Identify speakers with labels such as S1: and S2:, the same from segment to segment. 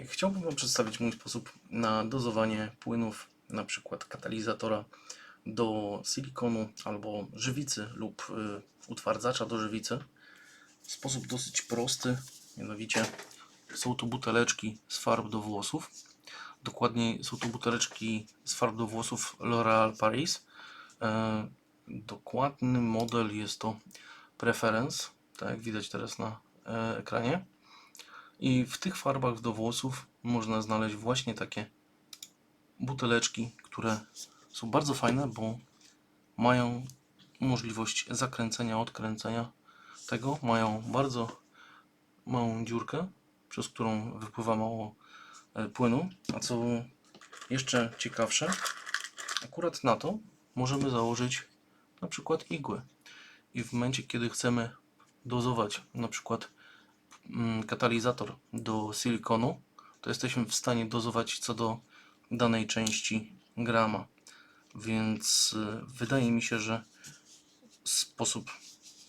S1: Chciałbym Wam przedstawić mój sposób na dozowanie płynów, na przykład katalizatora do silikonu albo żywicy lub y, utwardzacza do żywicy. W sposób dosyć prosty, mianowicie są to buteleczki z farb do włosów. Dokładniej są to buteleczki z farb do włosów L'Oréal Paris. E, dokładny model jest to Preference, tak jak widać teraz na e, ekranie. I w tych farbach do włosów można znaleźć właśnie takie buteleczki, które są bardzo fajne, bo mają możliwość zakręcenia, odkręcenia tego. Mają bardzo małą dziurkę, przez którą wypływa mało e, płynu. A co jeszcze ciekawsze, akurat na to możemy założyć na przykład igłę. I w momencie, kiedy chcemy dozować na przykład katalizator do silikonu, to jesteśmy w stanie dozować co do danej części grama. Więc y, wydaje mi się, że sposób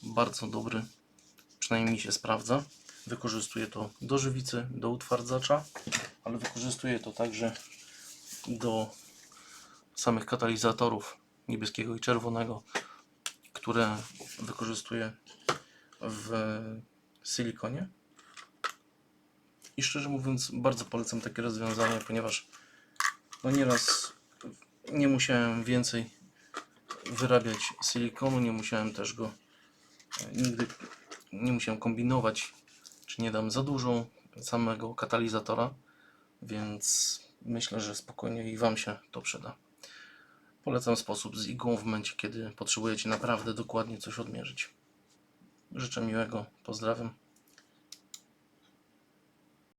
S1: bardzo dobry, przynajmniej mi się sprawdza. Wykorzystuję to do żywicy, do utwardzacza, ale wykorzystuję to także do samych katalizatorów niebieskiego i czerwonego, które wykorzystuję w silikonie. I szczerze mówiąc, bardzo polecam takie rozwiązanie, ponieważ no nieraz nie musiałem więcej wyrabiać silikonu, nie musiałem też go e, nigdy nie musiałem kombinować, czy nie dam za dużo samego katalizatora, więc myślę, że spokojnie i Wam się to przyda. Polecam sposób z igłą w momencie, kiedy potrzebujecie naprawdę dokładnie coś odmierzyć. Życzę miłego, pozdrawiam.